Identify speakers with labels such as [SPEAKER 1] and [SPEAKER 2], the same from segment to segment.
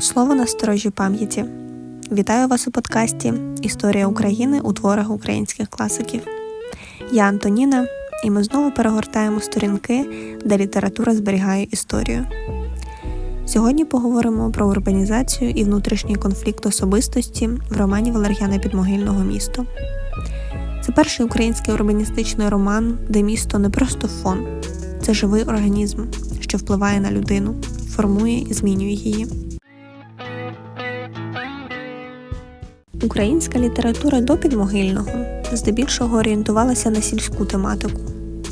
[SPEAKER 1] Слово на сторожі пам'яті. Вітаю вас у подкасті Історія України у творах українських класиків. Я Антоніна, і ми знову перегортаємо сторінки, де література зберігає історію. Сьогодні поговоримо про урбанізацію і внутрішній конфлікт особистості в романі Валер'яна Підмогильного місто. Це перший український урбаністичний роман, де місто не просто фон, це живий організм, що впливає на людину, формує і змінює її. Українська література до підмогильного здебільшого орієнтувалася на сільську тематику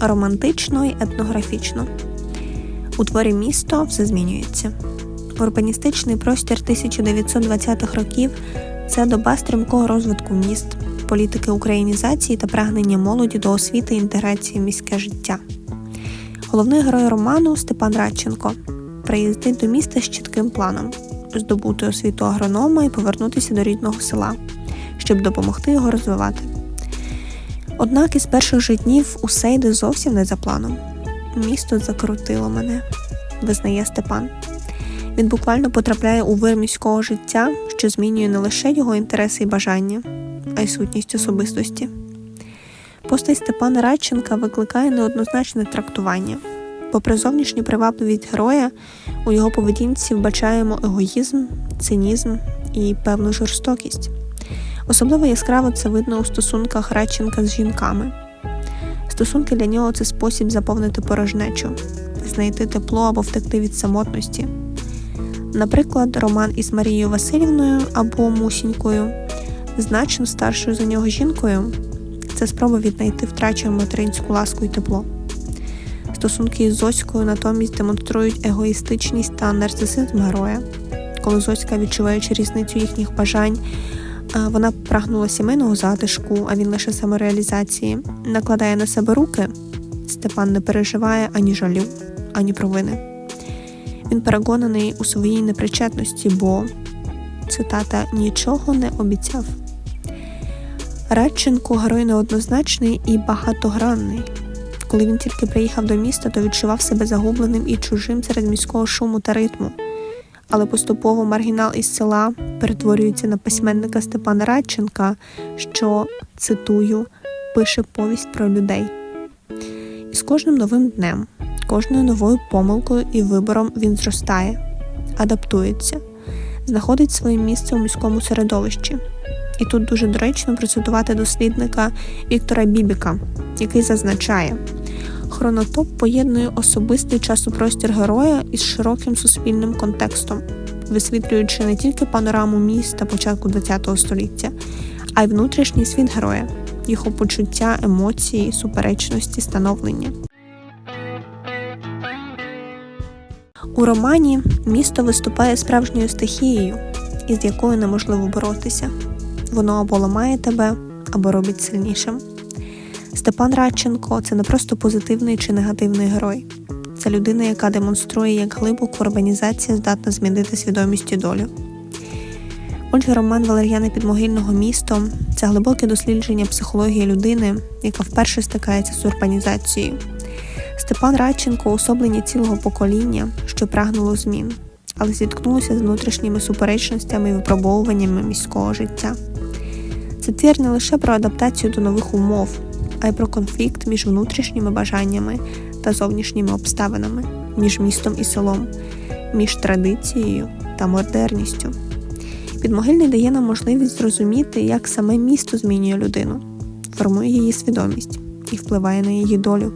[SPEAKER 1] романтично і етнографічно. У творі місто все змінюється. Урбаністичний простір 1920-х років це доба стрімкого розвитку міст, політики українізації та прагнення молоді до освіти і інтеграції в міське життя. Головний герой роману Степан Радченко приїздить до міста з чітким планом здобути освіту агронома і повернутися до рідного села, щоб допомогти його розвивати. Однак із перших же днів усе йде зовсім не за планом. Місто закрутило мене, визнає Степан. Він буквально потрапляє у вир міського життя, що змінює не лише його інтереси і бажання, а й сутність особистості. Постать Степана Радченка викликає неоднозначне трактування. Попри зовнішню привабливість героя, у його поведінці вбачаємо егоїзм, цинізм і певну жорстокість. Особливо яскраво це видно у стосунках Радченка з жінками. Стосунки для нього це спосіб заповнити порожнечу, знайти тепло або втекти від самотності. Наприклад, роман із Марією Васильівною або Мусінькою, значно старшою за нього жінкою, це спроба віднайти втрачену материнську ласку і тепло. Стосунки із Зоською натомість демонструють егоїстичність та нарцисизм героя. Коли Зоська, відчуваючи різницю їхніх бажань, вона прагнула сімейного затишку, а він лише самореалізації, накладає на себе руки. Степан не переживає ані жалю, ані провини. Він переконаний у своїй непричетності, бо цитата нічого не обіцяв. Радченко герой неоднозначний і багатогранний. Коли він тільки приїхав до міста, то відчував себе загубленим і чужим серед міського шуму та ритму. Але поступово маргінал із села перетворюється на письменника Степана Радченка, що, цитую, пише повість про людей. І з кожним новим днем, кожною новою помилкою і вибором він зростає, адаптується, знаходить своє місце у міському середовищі. І тут дуже доречно процитувати дослідника Віктора Бібіка, який зазначає, хронотоп поєднує особистий часопростір героя із широким суспільним контекстом, висвітлюючи не тільки панораму міста початку ХХ століття, а й внутрішній світ героя, його почуття, емоції, суперечності, становлення. У романі місто виступає справжньою стихією, із якою неможливо боротися. Воно або ламає тебе, або робить сильнішим. Степан Радченко це не просто позитивний чи негативний герой. Це людина, яка демонструє, як глибоко урбанізація здатна змінити свідомість і долю. Отже, роман Валер'яна Підмогильного місто це глибоке дослідження психології людини, яка вперше стикається з урбанізацією. Степан Радченко особлення цілого покоління, що прагнуло змін, але зіткнулося з внутрішніми суперечностями і випробовуваннями міського життя. Це твір не лише про адаптацію до нових умов, а й про конфлікт між внутрішніми бажаннями та зовнішніми обставинами, між містом і селом, між традицією та модерністю. Підмогильний дає нам можливість зрозуміти, як саме місто змінює людину, формує її свідомість і впливає на її долю.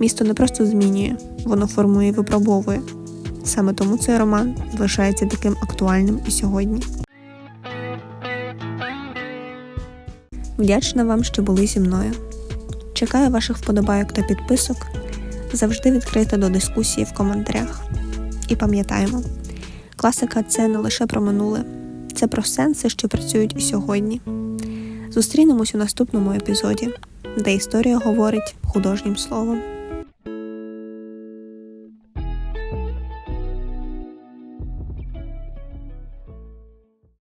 [SPEAKER 1] Місто не просто змінює, воно формує і випробовує. Саме тому цей роман залишається таким актуальним і сьогодні. Вдячна вам, що були зі мною. Чекаю ваших вподобайок та підписок. Завжди відкрита до дискусії в коментарях. І пам'ятаємо, класика це не лише про минуле, це про сенси, що працюють і сьогодні. Зустрінемось у наступному епізоді, де історія говорить художнім словом.